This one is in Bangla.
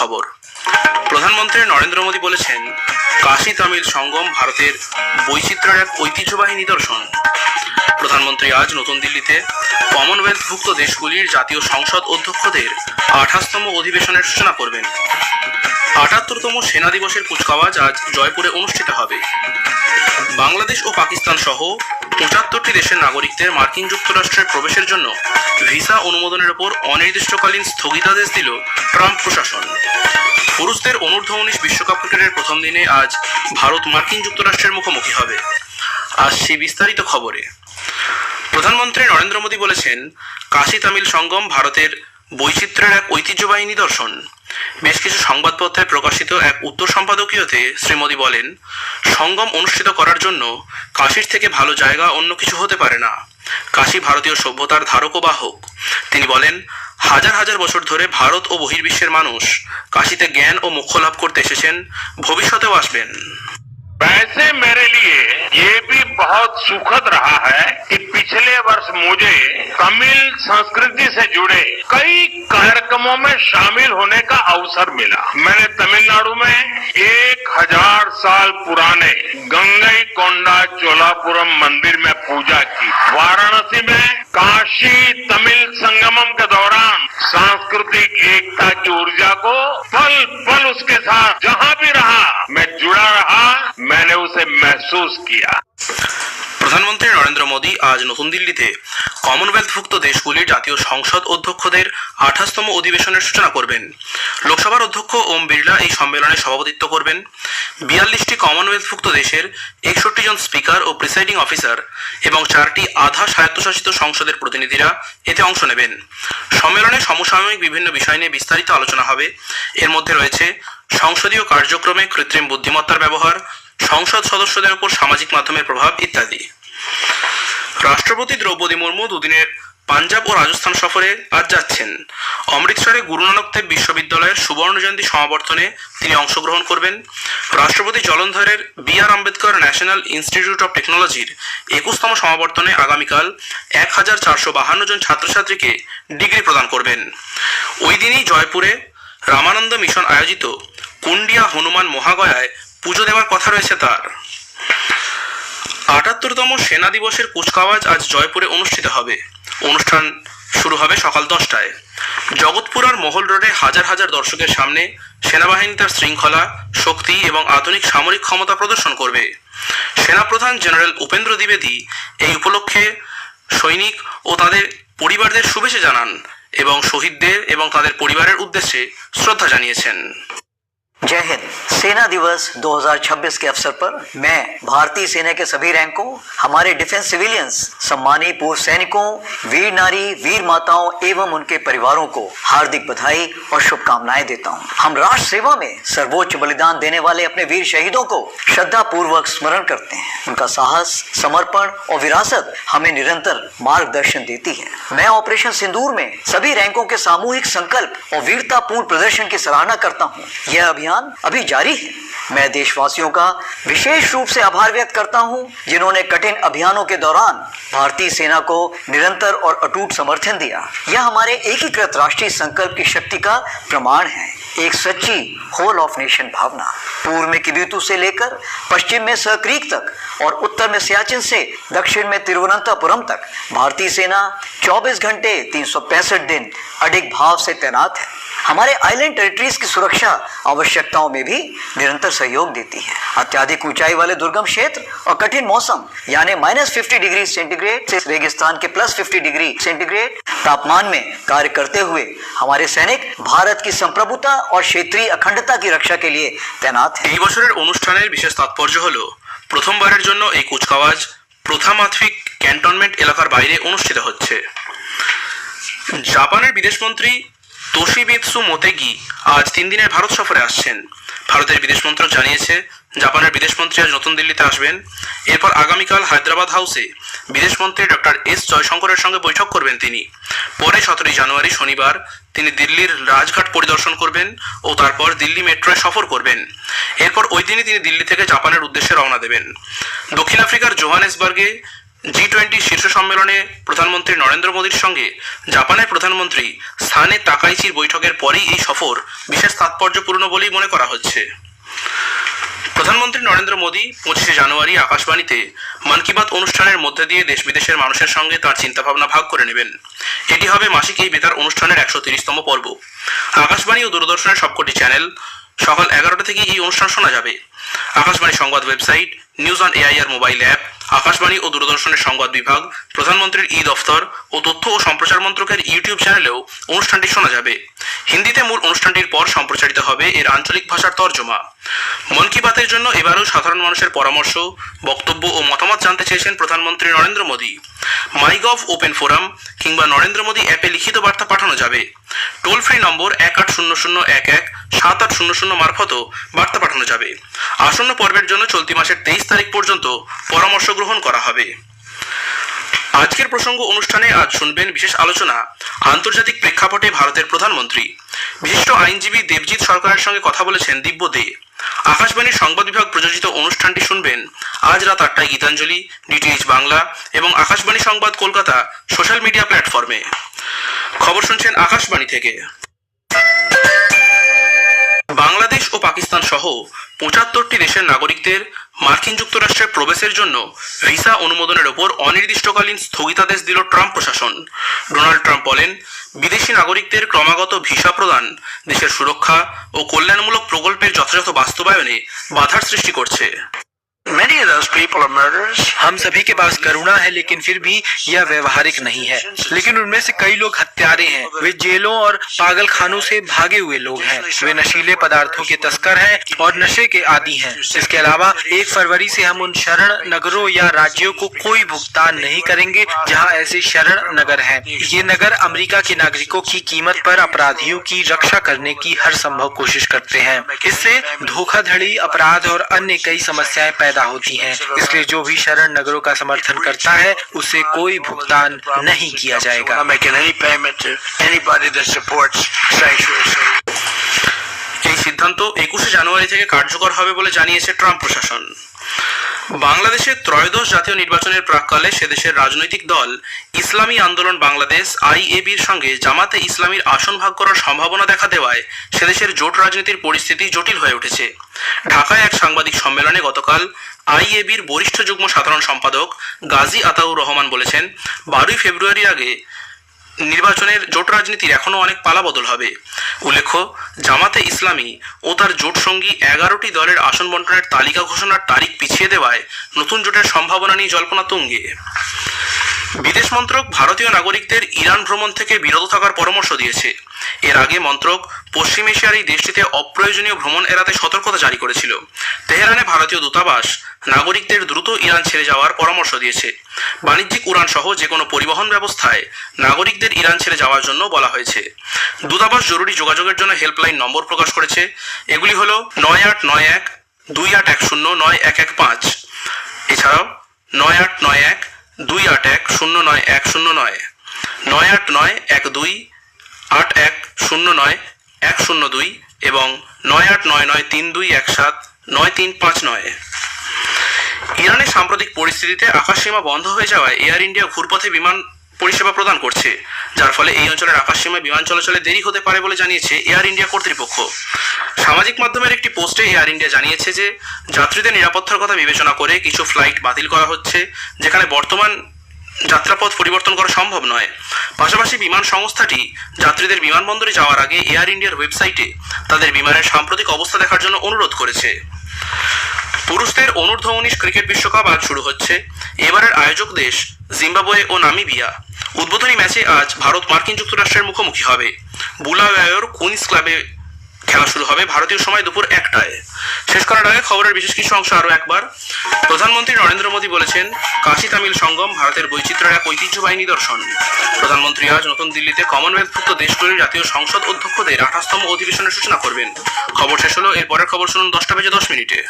খবর। প্রধানমন্ত্রী নরেন্দ্র মোদী বলেছেন কাশী তামিল সঙ্গম ভারতের বৈচিত্র্যের এক ঐতিহ্যবাহী নিদর্শন। প্রধানমন্ত্রী আজ নতুন দিল্লিতে কমনওয়েলথভুক্ত দেশগুলির জাতীয় সংসদ অধ্যক্ষদের আঠাশতম অধিবেশনের সূচনা করবেন। আটাত্তরতম সেনা দিবসের কুচকাওয়াজ আজ জয়পুরে অনুষ্ঠিত হবে। বাংলাদেশ ও পাকিস্তান সহ পঁচাত্তরটি দেশের নাগরিকদের মার্কিন যুক্তরাষ্ট্রের প্রবেশের জন্য ভিসা অনুমোদনের ওপর অনির্দিষ্টকালীন স্থগিতাদেশ দিল ট্রাম্প প্রশাসন। পুরুষদের অনূর্ধ্ব উনিশ বিশ্বকাপ ক্রিকেটের প্রথম দিনে আজ ভারত মার্কিন যুক্তরাষ্ট্রের মুখোমুখি হবে। আসছি বিস্তারিত খবরে। প্রধানমন্ত্রী নরেন্দ্র মোদী বলেছেন, কাশী তামিল সঙ্গম ভারতের বৈচিত্র্যের এক ঐতিহ্যবাহী নিদর্শন বেশ কিছু সংবাদপত্রে প্রকাশিত এক উত্তর সম্পাদকীয়তে শ্রী মোদী বলেন সঙ্গম অনুষ্ঠিত করার জন্য কাশীর থেকে ভালো জায়গা অন্য কিছু হতে পারে না কাশী ভারতীয় সভ্যতার ধারক ও বাহক তিনি বলেন হাজার হাজার বছর ধরে ভারত ও বহির্বিশ্বের মানুষ কাশীতে জ্ঞান ও মোক্ষ লাভ করতে এসেছেন ভবিষ্যতেও আসবেন वैसे मेरे लिए ये भी बहुत सुखद रहा है कि पिछले वर्ष मुझे तमिल संस्कृति से जुड़े कई कार्यक्रमों में शामिल होने का अवसर मिला। मैंने तमिलनाडु में एक हज़ार साल पुराने गंगई कोंडा चोलापुरम मंदिर में पूजा की। वाराणसी में काशी तमिल संगमम के दौरान सांस्कृतिक एकता की ऊर्जा को पल पल उसके साथ जहाँ भी रहा, मैं जुड़ा रहा, मैंने उसे महसूस किया। মোদী আজ নতুন দিল্লিতে কমনওয়েলথভুক্ত দেশগুলির জাতীয় সংসদ অধ্যক্ষদের আঠাশতম অধিবেশনের সূচনা করবেন। লোকসভার অধ্যক্ষ ওম বিড়লা এই সম্মেলনে সভাপতিত্ব করবেন। বিয়াল্লিশটি কমনওয়েলথভুক্ত দেশের একষট্টি জন স্পিকার ও প্রিসাইডিং অফিসার এবং চারটি আধা স্বায়ত্তশাসিত সংসদের প্রতিনিধিরা এতে অংশ নেবেন। সম্মেলনে সমসাময়িক বিভিন্ন বিষয় নিয়ে বিস্তারিত আলোচনা হবে। এর মধ্যে রয়েছে সংসদীয় কার্যক্রমে কৃত্রিম বুদ্ধিমত্তার ব্যবহার, সংসদ সদস্যদের উপর সামাজিক মাধ্যমের প্রভাব ইত্যাদি। রাষ্ট্রপতি দ্রৌপদী মুর্মু দুদিনের পাঞ্জাব ও রাজস্থান সফরে আজ যাচ্ছেন। অমৃতসরে গুরু নানক দেব বিশ্ববিদ্যালয়ের সুবর্ণ জয়ন্তী সমাবর্তনে তিনি অংশগ্রহণ করবেন। রাষ্ট্রপতি জলন্ধরের B R Ambedkar national institute of টেকনোলজির একুশতম সমাবর্তনে আগামীকাল এক হাজার চারশো বাহান্ন জন ছাত্রছাত্রীকে ডিগ্রি প্রদান করবেন। ওই দিনই জয়পুরে রামানন্দ মিশন আয়োজিত কুন্ডিয়া হনুমান মহাগয়ায় পুজো দেওয়ার কথা রয়েছে তার। আটাত্তরতম সেনা দিবসের কুচকাওয়াজ আজ জয়পুরে অনুষ্ঠিত হবে। অনুষ্ঠান শুরু হবে সকাল দশটায়। জগৎপুরার মহল রোডে হাজার হাজার দর্শকের সামনে সেনাবাহিনী তার শৃঙ্খলা, শক্তি এবং আধুনিক সামরিক ক্ষমতা প্রদর্শন করবে। সেনাপ্রধান জেনারেল উপেন্দ্র দ্বিবেদী এই উপলক্ষে সৈনিক ও তাদের পরিবারদের শুভেচ্ছা জানান এবং শহীদদের এবং তাদের পরিবারের উদ্দেশ্যে শ্রদ্ধা জানিয়েছেন। जय हिंद। सेना दिवस 2026 के अवसर पर मैं भारतीय सेना के सभी रैंकों, हमारे डिफेंस सिविलियंस, सम्मानी पूर्व सैनिकों, वीर नारी, वीर माताओं एवं उनके परिवारों को हार्दिक बधाई और शुभकामनाएँ देता हूँ। हम राष्ट्र सेवा में सर्वोच्च बलिदान देने वाले अपने वीर शहीदों को श्रद्धा पूर्वक स्मरण करते हैं। उनका साहस, समर्पण और विरासत हमें निरंतर मार्गदर्शन देती है। मैं ऑपरेशन सिंदूर में सभी रैंकों के सामूहिक संकल्प और वीरतापूर्ण प्रदर्शन की सराहना करता हूँ। यह अभियान अभी जारी है। मैं देशवासियों का विशेष रूप से आभार व्यक्त करता हूँ, जिन्होंने कठिन अभियानों के दौरान भारतीय सेना को निरंतर और अटूट समर्थन दिया। यह हमारे एकीकृत राष्ट्रीय संकल्प की शक्ति का प्रमाण है। एक सच्ची होल ऑफ़ नेशन भावना। पूर्व में किबितु से लेकर पश्चिम में सहक्रीक तक और उत्तर में सियाचिन से दक्षिण में तिरुवनंतपुरम तक भारतीय सेना 24 घंटे तीन सौ पैंसठ दिन अडिग भाव से तैनात है। हमारे आइलैंड टेरिटरीज की सुरक्षा आवश्यकताओं में भी निरंतर सहयोग देती है अत्याधिक ऊंचाई वाले दुर्गम क्षेत्र और कठिन मौसम यानी माइनस फिफ्टी डिग्री सेंटीग्रेड से रेगिस्तान के प्लस फिफ्टी डिग्री सेंटीग्रेड तापमान में कार्य करते हुए हमारे सैनिक भारत की संप्रभुता और क्षेत्रीय अखंडता की रक्षा के लिए तैनात हैं এই বছরের অনুষ্ঠানের বিশেষ তাৎপর্য হল প্রথমবারের জন্য এই কুচকাওয়াজ প্রথামাফিক ক্যান্টনমেন্ট এলাকার বাইরে অনুষ্ঠিত হচ্ছে জাপানের বিদেশমন্ত্রী তোশিবিৎসু মোতেগি আজ তিন দিনের ভারত সফরে আসছেন। ভারতের বিদেশ মন্ত্রক জানিয়েছে, জাপানের বিদেশমন্ত্রী আজ নতুন দিল্লিতে আসবেন। এরপর আগামীকাল হায়দ্রাবাদ হাউসে বিদেশমন্ত্রী ডক্টর এস জয়শঙ্করের সঙ্গে বৈঠক করবেন তিনি। পরে সতেরোই জানুয়ারি শনিবার তিনি দিল্লির রাজঘাট পরিদর্শন করবেন ও তারপর দিল্লি মেট্রোয় সফর করবেন। এরপর ওই দিনই তিনি দিল্লি থেকে জাপানের উদ্দেশ্যে রওনা দেবেন। দক্ষিণ আফ্রিকার জোহানেসবার্গে জি টোয়েন্টি শীর্ষ সম্মেলনে প্রধানমন্ত্রী নরেন্দ্র মোদীর সঙ্গে জাপানের প্রধানমন্ত্রী স্থানে তাকাইচির বৈঠকের পরেই এই সফর বিশেষ তাৎপর্যপূর্ণ বলেই মনে করা হচ্ছে। প্রধানমন্ত্রী নরেন্দ্র মোদী পঁচিশে জানুয়ারি আকাশবাণীতে মন কি বাত অনুষ্ঠানের মধ্যে দিয়ে দেশ বিদেশের মানুষের সঙ্গে তার চিন্তাভাবনা ভাগ করে নেবেন। এটি হবে মাসিক এই বেতার অনুষ্ঠানের একশো তিরিশতম পর্ব। আকাশবাণী ও দূরদর্শনের সবকটি চ্যানেল সকাল এগারোটা থেকে এই অনুষ্ঠান শোনা যাবে। আকাশবাণী সংবাদ website, news on AIR mobile app Akashvani ও দূরদর্শনের সংবাদ বিভাগ, প্রধানমন্ত্রীর ই দফতর ও তথ্য ও সম্প্রচার মন্ত্রকের ইউটিউব চ্যানেলেও অনুষ্ঠানটি শোনা যাবে। হিন্দিতে মূল অনুষ্ঠানটির পর সম্প্রচারিত হবে এর আঞ্চলিক ভাষার তর্জমা। মন কি বাতের জন্য এবারও সাধারণ মানুষের পরামর্শ, বক্তব্য ও মতামত জানতে চেয়েছেন প্রধানমন্ত্রী Narendra Modi. MyGov open forum কিংবা নরেন্দ্র মোদী অ্যাপে লিখিত বার্তা পাঠানো যাবে। টোল ফ্রি নম্বর এক আট শূন্য শূন্য এক এক, সাত আট শূন্য শূন্য মারফতও বার্তা পাঠানো যাবে। আসন্ন পর্বের জন্য চলতি মাসের তেইশ তারিখ পর্যন্ত পরামর্শ গ্রহণ করা হবে। আজকের প্রসঙ্গ অনুষ্ঠানে আজ শুনবেন বিশেষ আলোচনা, আন্তর্জাতিক প্রেক্ষাপটে ভারতের প্রধানমন্ত্রী। বিশিষ্ট আইনজীবী দেবজিৎ সরকারের সঙ্গে কথা বলেছেন দিব্য দে। আকাশবাণীর সংবাদ বিভাগ প্রযোজিত অনুষ্ঠানটি শুনবেন আজ রাত আটটায় গীতাঞ্জলি ডিটিএইচ বাংলা এবং আকাশবাণী সংবাদ কলকাতা সোশ্যাল মিডিয়া প্ল্যাটফর্মে। খবর শুনছেন আকাশবাণী থেকে। বাংলাদেশ ও পাকিস্তান সহ পঁচাত্তরটি দেশের নাগরিকদের মার্কিন যুক্তরাষ্ট্রে প্রবেশের জন্য ভিসা অনুমোদনের ওপর অনির্দিষ্টকালীন স্থগিতাদেশ দিল ট্রাম্প প্রশাসন। ডোনাল্ড ট্রাম্প বলেন, বিদেশি নাগরিকদের ক্রমাগত ভিসা প্রদান দেশের সুরক্ষা ও কল্যাণমূলক প্রকল্পের যথাযথ বাস্তবায়নে বাধার সৃষ্টি করছে। हम सभी के पास करुणा है, लेकिन फिर भी यह व्यवहारिक नहीं है। लेकिन उनमें से कई लोग हत्यारे हैं। वे जेलों और पागल खानों से भागे हुए लोग हैं। वे नशीले पदार्थों के तस्कर हैं और नशे के आदि हैं। इसके अलावा एक फरवरी से हम उन शरण नगरों या राज्यों को कोई भुगतान नहीं करेंगे, जहाँ ऐसे शरण नगर हैं। ये नगर अमेरिका के नागरिकों की कीमत पर अपराधियों की रक्षा करने की हर संभव कोशिश करते हैं। इससे धोखाधड़ी, अपराध और अन्य कई समस्याएँ पैदा होती हैं। इसलिए जो भी शरण नगरों का समर्थन करता है उसे कोई भुगतान नहीं किया I'm जाएगा not making any payment to anybody that supports sanctuary cities. এই সিদ্ধান্ত একুশে জানুয়ারি থেকে কার্যকর হবে বলে জানিয়েছে ট্রাম্প প্রশাসন বাংলাদেশের ত্রয়োদশ জাতীয় নির্বাচনের প্রাককালে সে দেশের রাজনৈতিক দল ইসলামী আন্দোলন বাংলাদেশ, আইএবির সঙ্গে জামাতে ইসলামীর আসন ভাগ করার সম্ভাবনা দেখা দেওয়ায় সে দেশের জোট রাজনীতির পরিস্থিতি জটিল হয়ে উঠেছে। ঢাকায় এক সাংবাদিক সম্মেলনে গতকাল আইএবির বরিষ্ঠ যুগ্ম সাধারণ সম্পাদক গাজী আতাউর রহমান বলেছেন, বারোই ফেব্রুয়ারির আগে নির্বাচনের জোট রাজনীতির এখনও অনেক পালাবদল হবে। উল্লেখ্য, জামাতে ইসলামী ও তার জোট সঙ্গী এগারোটি দলের আসন বন্টনের তালিকা ঘোষণার তারিখ পিছিয়ে দেওয়ায় নতুন জোটের সম্ভাবনা নিয়ে জল্পনা তুঙ্গে। বিদেশ মন্ত্রক ভারতীয় নাগরিকদের ইরান ভ্রমণ থেকে বিরত থাকার পরামর্শ দিয়েছে। এর আগে মন্ত্রক পশ্চিম এশিয়ার এই দেশটিতে অপ্রয়োজনীয় ভ্রমণ এড়াতে সতর্কতা জারি করেছিল। তেহরানে ভারতীয় দূতাবাস নাগরিকদের দ্রুত ইরান ছেড়ে যাওয়ার পরামর্শ দিয়েছে। বাণিজ্যিক উড়ান সহ যে কোনো পরিবহন ব্যবস্থায় নাগরিকদের ইরান ছেড়ে যাওয়ার জন্য বলা হয়েছে। দূতাবাস জরুরি যোগাযোগের জন্য হেল্পলাইন নম্বর প্রকাশ করেছে। এগুলি হলো নয় আট নয় এক দুই আট এক শূন্য নয় এক এক পাঁচ। এছাড়াও নয় আট নয় এক দুই আট এক শূন্য নয় এক শূন্য নয়। নয় আট নয় এক দুই, আট এক শূন্য নয় এক শূন্য দুই এবং নয় আট নয় নয় তিন দুই এক সাত নয় তিন পাঁচ নয়। ইরানের সাম্প্রতিক পরিস্থিতিতে আকাশসীমা বন্ধ হয়ে যাওয়ায় এয়ার ইন্ডিয়া ঘুরপথে বিমান পরিষেবা প্রদান করছে, যার ফলে এই অঞ্চলের আকাশসীমায় বিমান চলাচলে দেরি হতে পারে বলে জানিয়েছে এয়ার ইন্ডিয়া কর্তৃপক্ষ। সামাজিক মাধ্যমের একটি পোস্টে এয়ার ইন্ডিয়া জানিয়েছে যে, যাত্রীদের নিরাপত্তার কথা বিবেচনা করে কিছু ফ্লাইট বাতিল করা হচ্ছে, যেখানে বর্তমান যাত্রাপথ পরিবর্তন করা সম্ভব নয়। পাশাপাশি বিমান সংস্থাটি যাত্রীদের বিমানবন্দরে যাওয়ার আগে এয়ার ইন্ডিয়ার ওয়েবসাইটে তাদের বিমানের সাম্প্রতিক অবস্থা দেখার জন্য অনুরোধ করেছে। পুরুষদের অনূর্ধ্ব উনিশ ক্রিকেট বিশ্বকাপ আজ শুরু হচ্ছে। এবারের আয়োজক দেশ জিম্বাবুয়ে ও নামিবিয়া। উদ্বোধনী ম্যাচে আজ ভারত মার্কিন যুক্তরাষ্ট্রের মুখোমুখি হবে। বুলাওয়ার কুইন্স ক্লাবে খেলা শুরু হবে ভারতীয় সময় দুপুর একটায়। শেষ করার আগে খবরের বিশেষ কিছু অংশ আরও একবার। প্রধানমন্ত্রী নরেন্দ্র মোদী বলেছেন, কাশী তামিল সঙ্গম ভারতের বৈচিত্র্যের এক ঐতিহ্যবাহী নিদর্শন। প্রধানমন্ত্রী আজ নতুন দিল্লিতে কমনওয়েলথভুক্ত দেশগুলির জাতীয় সংসদ অধ্যক্ষদের আঠাশতম অধিবেশনের সূচনা করবেন। খবর শেষ হলো, এরপরের খবর শুনুন দশটা বেজে দশ মিনিটে।